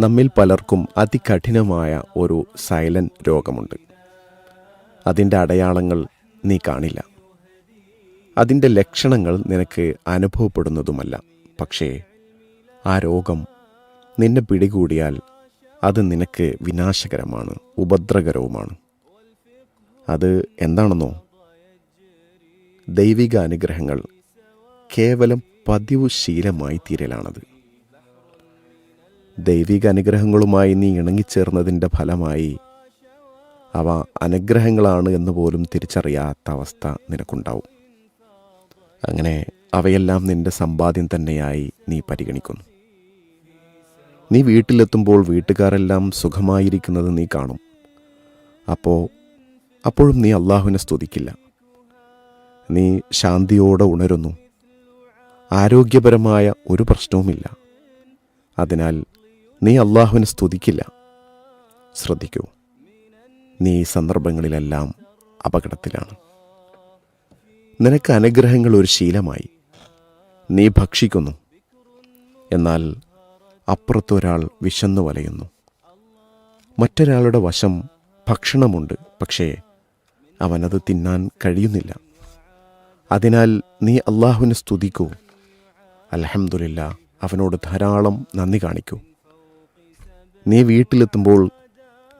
നമ്മിൽ പലർക്കും അതികഠിനമായ ഒരു സൈലന്റ് രോഗമുണ്ട്. അതിന്റെ അടയാളങ്ങൾ നീ കാണില്ല. അതിന്റെ ലക്ഷണങ്ങൾ നിനക്ക് അനുഭവപ്പെടുന്നതുമല്ല. പക്ഷേ ആ രോഗം നിന്നെ പിടികൂടിയാൽ അത് നിനക്ക് വിനാശകരമാണ് ഉപദ്രവകരവുമാണ് അത് എന്താണെന്നോ? ദൈവിക അനുഗ്രഹങ്ങൾ കേവലം പതിവ് ശീലമായി തീരലാണത്. ദൈവിക അനുഗ്രഹങ്ങളുമായി നീ ഇണങ്ങിച്ചേർന്നതിന്റെ ഫലമായി. അവ അനുഗ്രഹങ്ങളാണ് എന്ന് പോലും തിരിച്ചറിയാത്ത അവസ്ഥ നിനക്കുണ്ടാവും. അങ്ങനെ അവയെല്ലാം നിന്റെ സമ്പാദ്യം തന്നെയായി നീ പരിഗണിക്കുന്നു. നീ വീട്ടിലെത്തുമ്പോൾ വീട്ടുകാരെല്ലാം സുഖമായിരിക്കുന്നത് നീ കാണും. അപ്പോൾ അപ്പോഴും നീ അള്ളാഹുവിനെ സ്തുതിക്കില്ല. നീ ശാന്തിയോടെ ഉണരുന്നു. ആരോഗ്യപരമായ ഒരു പ്രശ്നവുമില്ല. അതിനാൽ നീ അള്ളാഹുവിനെ സ്തുതിക്കില്ല. ശ്രദ്ധിക്കൂ നീ ഈ സന്ദർഭങ്ങളിലെല്ലാം അപകടത്തിലാണ്. നിനക്ക് അനുഗ്രഹങ്ങൾ ഒരു ശീലമായി. നീ ഭക്ഷിക്കുന്നു. എന്നാൽ അപ്പുറത്തൊരാൾ വിശന്നു വലയുന്നു. മറ്റൊരാളുടെ വശം ഭക്ഷണമുണ്ട് പക്ഷേ അവനത് തിന്നാൻ കഴിയുന്നില്ല. അതിനാൽ നീ അള്ളാഹുവിനെ സ്തുതിക്കൂ. അലഹമുല്ല അവനോട് ധാരാളം നന്ദി കാണിക്കൂ. നീ വീട്ടിലെത്തുമ്പോൾ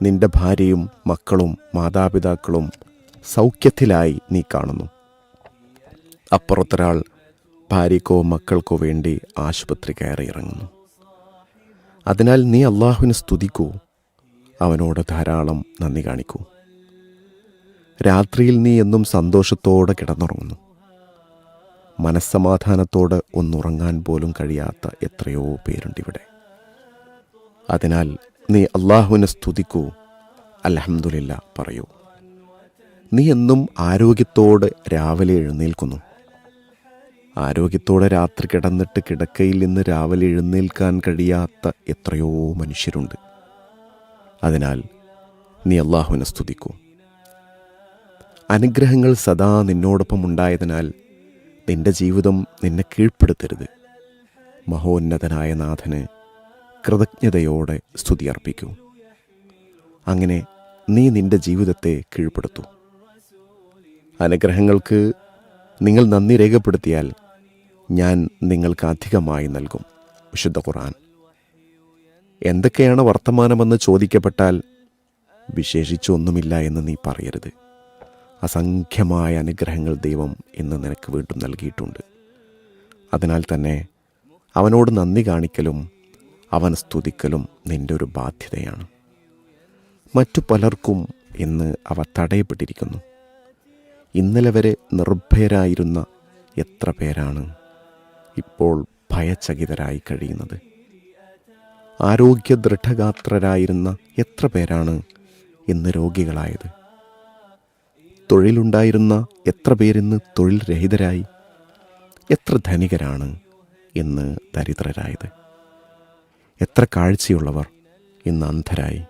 നിന്റെ ഭാര്യയും മക്കളും മാതാപിതാക്കളും സൗഖ്യത്തിലായി നീ കാണുന്നു. അപ്പുറത്തൊരാൾ ഭാര്യക്കോ മക്കൾക്കോ വേണ്ടി ആശുപത്രി കയറി ഇറങ്ങുന്നു. അതിനാൽ നീ അള്ളാഹുവിനെ സ്തുതിക്കൂ അവനോട് ധാരാളം നന്ദി കാണിക്കൂ. രാത്രിയിൽ നീ എന്നും സന്തോഷത്തോടെ കിടന്നുറങ്ങുന്നു. മനസ്സമാധാനത്തോടെ ഒന്നുറങ്ങാൻ പോലും കഴിയാത്ത എത്രയോ പേരുണ്ടിവിടെ. അതിനാൽ നീ അള്ളാഹുവിനെ സ്തുതിക്കൂ. അലഹമുല്ല പറയൂ. നീ എന്നും ആരോഗ്യത്തോടെ രാവിലെ എഴുന്നേൽക്കുന്നു. ആരോഗ്യത്തോടെ രാത്രി കിടന്നിട്ട് കിടക്കയിൽ നിന്ന് രാവിലെ എഴുന്നേൽക്കാൻ കഴിയാത്ത എത്രയോ മനുഷ്യരുണ്ട്. അതിനാൽ നീ അള്ളാഹുവിനെ സ്തുതിക്കൂ. അനുഗ്രഹങ്ങൾ സദാ നിന്നോടൊപ്പം ഉണ്ടായതിനാൽ നിന്റെ ജീവിതം നിന്നെ കീഴ്പ്പെടുത്തരുത്. മഹോന്നതനായ നാഥന് കൃതജ്ഞതയോടെ സ്തുതി അർപ്പിക്കൂ അങ്ങനെ നീ നിന്റെ ജീവിതത്തെ കീഴ്പ്പെടുത്തു. അനുഗ്രഹങ്ങൾക്ക് നിങ്ങൾ നന്ദി രേഖപ്പെടുത്തിയാൽ ഞാൻ നിങ്ങൾക്ക് അധികമായി നൽകും. വിശുദ്ധ ഖുർആൻ. എന്തൊക്കെയാണ് വർത്തമാനമെന്ന് ചോദിക്കപ്പെട്ടാൽ വിശേഷിച്ചൊന്നുമില്ല എന്ന് നീ പറയരുത്. അസംഖ്യമായ അനുഗ്രഹങ്ങൾ ദൈവം ഇന്ന് നിനക്ക് വീണ്ടും നൽകിയിട്ടുണ്ട്. അതിനാൽ തന്നെ അവനോട് നന്ദി കാണിക്കലും അവൻ സ്തുതിക്കലും നിന്റെ ഒരു ബാധ്യതയാണ്. മറ്റു പലർക്കും ഇന്ന് അവ തടയപ്പെട്ടിരിക്കുന്നു. ഇന്നലെ വരെ നിർഭയരായിരുന്ന എത്ര പേരാണ് ഇപ്പോൾ ഭയചകിതരായി കഴിയുന്നത്? ആരോഗ്യദൃഢഗാത്രരായിരുന്ന എത്ര പേരാണ് ഇന്ന് രോഗികളായത്? തൊഴിലുണ്ടായിരുന്ന എത്ര പേരിന്ന് തൊഴിൽ രഹിതരായി? എത്ര ധനികരാണ് ഇന്ന് ദരിദ്രരായത്? എത്ര കാഴ്ചയുള്ളവർ ഇന്ന് അന്ധരായി.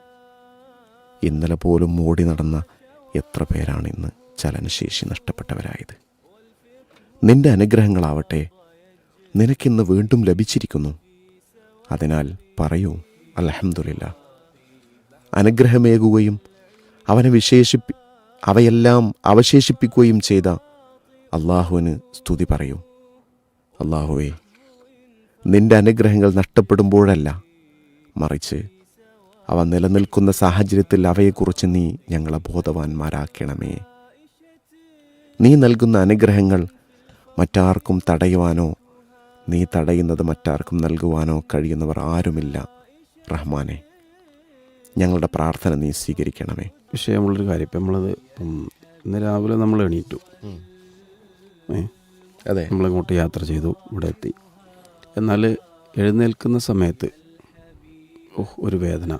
ഇന്നലെ പോലും ഓടി നടന്ന എത്ര പേരാണ് ഇന്ന് ചലനശേഷി നഷ്ടപ്പെട്ടവരായത്. നിന്റെ അനുഗ്രഹങ്ങളാവട്ടെ നിനക്കിന്ന് വീണ്ടും ലഭിച്ചിരിക്കുന്നു. അതിനാൽ പറയൂ അലഹമുല്ല അനുഗ്രഹമേകുകയും അവനെ വിശേഷിപ്പി അവയെല്ലാം അവശേഷിപ്പിക്കുകയും ചെയ്ത അള്ളാഹുവിന് സ്തുതി പറയൂ. അള്ളാഹുവേ നിന്റെ അനുഗ്രഹങ്ങൾ നഷ്ടപ്പെടുമ്പോഴല്ല. മറിച്ച് അവ നിലനിൽക്കുന്ന സാഹചര്യത്തിൽ അവയെക്കുറിച്ച് നീ ഞങ്ങളെ ബോധവാന്മാരാക്കണമേ. നീ നൽകുന്ന അനുഗ്രഹങ്ങൾ മറ്റാർക്കും തടയുവാനോ നീ തടയുന്നത് മറ്റാർക്കും നൽകുവാനോ കഴിയുന്നവർ ആരുമില്ല. റഹ്മാനെ ഞങ്ങളുടെ പ്രാർത്ഥന നീ സ്വീകരിക്കണമേ. വിഷയമുള്ളൊരു കാര്യം ഇപ്പം നമ്മളത് ഇന്ന് രാവിലെ നമ്മൾ എണീറ്റു. ഏ? അതെ. നമ്മളിങ്ങോട്ട് യാത്ര ചെയ്തു. ഇവിടെ എത്തി. എന്നാൽ എഴുന്നേൽക്കുന്ന സമയത്ത് ഓഹ് ഒരു വേദന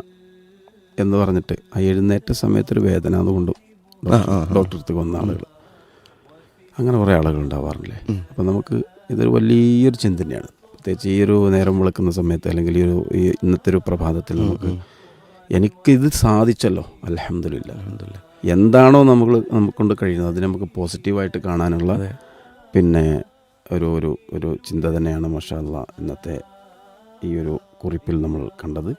എന്ന് പറഞ്ഞിട്ട് ആ എഴുന്നേറ്റ സമയത്തൊരു വേദന അതുകൊണ്ട് ഡോക്ടർ അടുത്ത് വന്ന ആളുകൾ. അങ്ങനെ കുറേ ആളുകൾ ഉണ്ടാവാറില്ലേ അപ്പം നമുക്ക് ഇതൊരു വലിയൊരു ചിന്തനെയാണ് പ്രത്യേകിച്ച് ഈ ഒരു നേരം വിളക്കുന്ന സമയത്ത് അല്ലെങ്കിൽ ഈ ഒരു ഈ ഇന്നത്തെ ഒരു പ്രഭാതത്തിൽ നമുക്ക് എനിക്കിത് സാധിച്ചല്ലോ. അലഹമില്ല എന്താണോ നമ്മൾ നമുക്കൊണ്ട് കഴിയുന്നത്. അതിനെ നമുക്ക് പോസിറ്റീവായിട്ട് കാണാനുള്ള പിന്നെ ഒരു ഒരു ഒരു ചിന്ത തന്നെയാണ് മഷാല്ല ഇന്നത്തെ ഈ ഒരു കുറിപ്പിൽ നമ്മൾ കണ്ടത്.